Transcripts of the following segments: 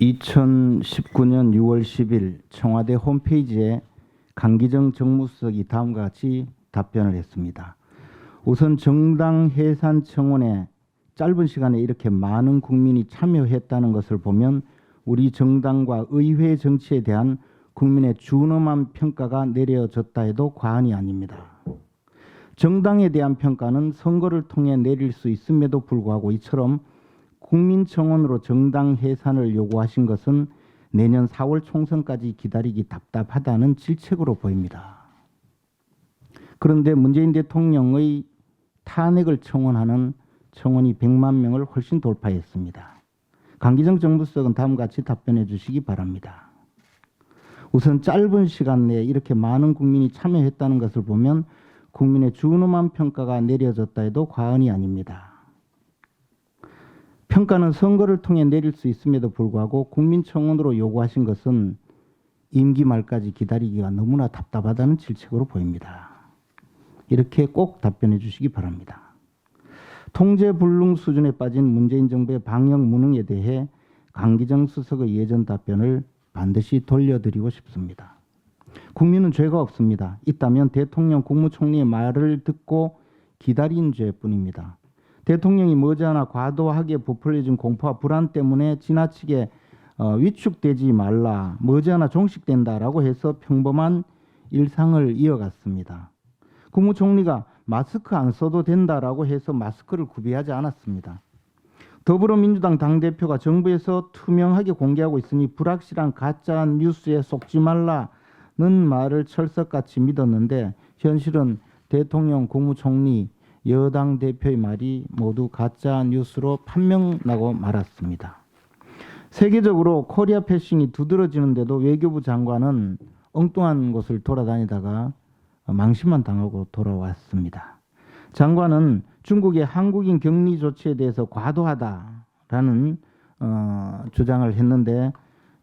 2019년 6월 10일 청와대 홈페이지에 강기정 정무수석이 다음과 같이 답변을 했습니다. 우선 정당 해산 청원에 짧은 시간에 이렇게 많은 국민이 참여했다는 것을 보면 우리 정당과 의회 정치에 대한 국민의 준엄한 평가가 내려졌다 해도 과언이 아닙니다. 정당에 대한 평가는 선거를 통해 내릴 수 있음에도 불구하고 이처럼 국민청원으로 정당 해산을 요구하신 것은 내년 4월 총선까지 기다리기 답답하다는 질책으로 보입니다. 그런데 문재인 대통령의 탄핵을 청원하는 청원이 100만 명을 훨씬 돌파했습니다. 강기정 정부수석은 다음과 같이 답변해 주시기 바랍니다. 우선 짧은 시간 내에 이렇게 많은 국민이 참여했다는 것을 보면 국민의 준엄한 평가가 내려졌다 해도 과언이 아닙니다. 평가는 선거를 통해 내릴 수 있음에도 불구하고 국민청원으로 요구하신 것은 임기 말까지 기다리기가 너무나 답답하다는 질책으로 보입니다. 이렇게 꼭 답변해 주시기 바랍니다. 통제 불능 수준에 빠진 문재인 정부의 방역 무능에 대해 강기정 수석의 예전 답변을 반드시 돌려드리고 싶습니다. 국민은 죄가 없습니다. 있다면 대통령 국무총리의 말을 듣고 기다린 죄뿐입니다. 대통령이 머지않아 과도하게 부풀려진 공포와 불안 때문에 지나치게 어, 위축되지 말라, 머지않아 종식된다라고 해서 평범한 일상을 이어갔습니다. 국무총리가 마스크 안 써도 된다라고 해서 마스크를 구비하지 않았습니다. 더불어민주당 당대표가 정부에서 투명하게 공개하고 있으니 불확실한 가짜 뉴스에 속지 말라는 말을 철석같이 믿었는데 현실은 대통령, 국무총리, 여당 대표의 말이 모두 가짜 뉴스로 판명나고 말았습니다. 세계적으로 코리아 패싱이 두드러지는데도 외교부 장관은 엉뚱한 곳을 돌아다니다가 망신만 당하고 돌아왔습니다. 장관은 중국의 한국인 격리 조치에 대해서 과도하다라는 어, 주장을 했는데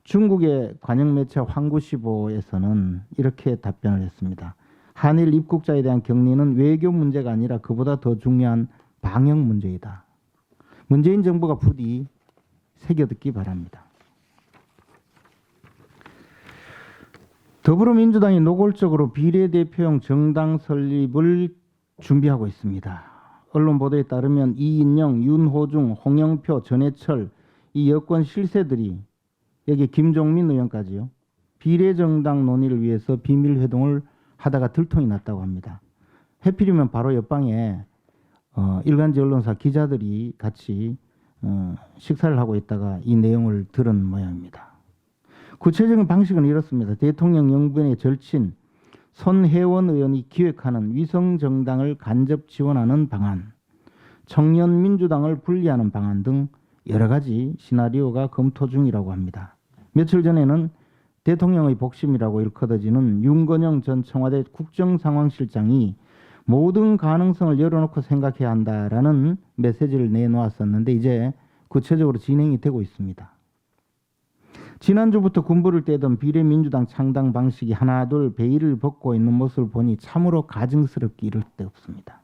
중국의 관영 매체 황구시보에서는 이렇게 답변을 했습니다. 한일 입국자에 대한 격리는 외교 문제가 아니라 그보다 더 중요한 방역 문제이다. 문재인 정부가 부디 새겨듣기 바랍니다. 더불어민주당이 노골적으로 비례대표용 정당 설립을 준비하고 있습니다. 언론 보도에 따르면 이인영, 윤호중, 홍영표, 전해철 이 여권 실세들이 여기 김종민 의원까지요. 비례정당 논의를 위해서 비밀 회동을 하다가 들통이 났다고 합니다. 해필이면 바로 옆방에 어, 일간지 언론사 기자들이 같이 어, 식사를 하고 있다가 이 내용을 들은 모양입니다. 구체적인 방식은 이렇습니다. 대통령 영부인의 절친 손혜원 의원이 기획하는 위성 정당을 간접 지원하는 방안, 청년 민주당을 분리하는 방안 등 여러 가지 시나리오가 검토 중이라고 합니다. 며칠 전에는 대통령의 복심이라고 일컬어지는 윤건영 전 청와대 국정상황실장이 모든 가능성을 열어놓고 생각해야 한다라는 메시지를 내놓았었는데 이제 구체적으로 진행이 되고 있습니다. 지난주부터 군부를 떼던 비례민주당 창당 방식이 하나둘 베일을 벗고 있는 모습을 보니 참으로 가증스럽기 이를 데 없습니다.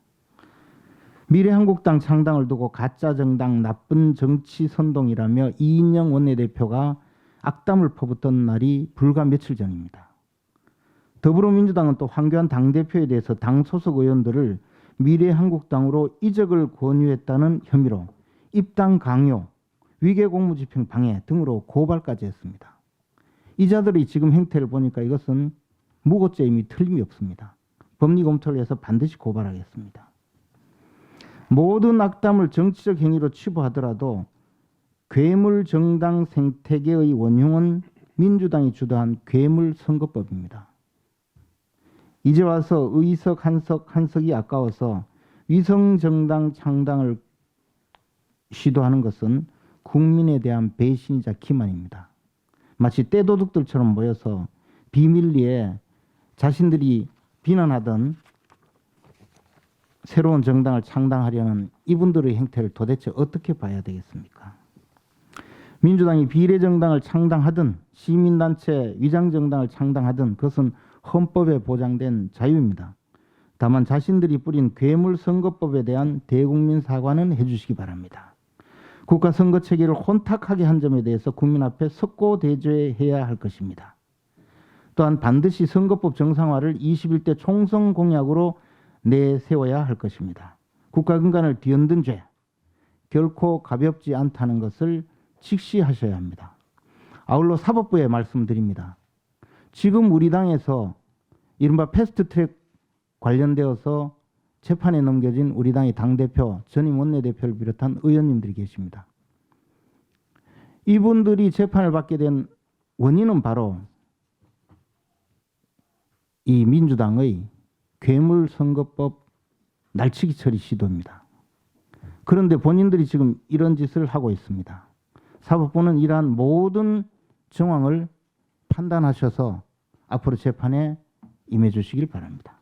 미래한국당 창당을 두고 가짜 정당 나쁜 정치 선동이라며 이인영 원내대표가 악담을 퍼붓던 날이 불과 며칠 전입니다. 더불어민주당은 또 황교안 당대표에 대해서 당 소속 의원들을 미래한국당으로 이적을 권유했다는 혐의로 입당 강요, 위계공무집행 방해 등으로 고발까지 했습니다. 이자들이 지금 행태를 보니까 이것은 무고죄임이 틀림이 없습니다. 법리 검토를 해서 반드시 고발하겠습니다. 모든 악담을 정치적 행위로 치부하더라도 괴물 정당 생태계의 원흉은 민주당이 주도한 괴물 선거법입니다. 이제 와서 의석 한석 한석이 아까워서 위성 정당 창당을 시도하는 것은 국민에 대한 배신이자 기만입니다. 마치 떼도둑들처럼 모여서 비밀리에 자신들이 비난하던 새로운 정당을 창당하려는 이분들의 행태를 도대체 어떻게 봐야 되겠습니까? 민주당이 비례정당을 창당하든 시민단체 위장정당을 창당하든 그것은 헌법에 보장된 자유입니다. 다만 자신들이 뿌린 괴물 선거법에 대한 대국민 사과는 해주시기 바랍니다. 국가 선거 체계를 혼탁하게 한 점에 대해서 국민 앞에 석고 대죄해야 할 것입니다. 또한 반드시 선거법 정상화를 21대 총선 공약으로 내세워야 할 것입니다. 국가 근간을 뒤흔든 죄 결코 가볍지 않다는 것을 직시하셔야 합니다. 아울러 사법부에 말씀드립니다. 지금 우리 당에서 이른바 패스트트랙 관련되어서 재판에 넘겨진 우리 당의 당대표, 전임 원내대표를 비롯한 의원님들이 계십니다. 이분들이 재판을 받게 된 원인은 바로 이 민주당의 괴물선거법 날치기 처리 시도입니다. 그런데 본인들이 지금 이런 짓을 하고 있습니다. 사법부는 이러한 모든 정황을 판단하셔서 앞으로 재판에 임해 주시길 바랍니다.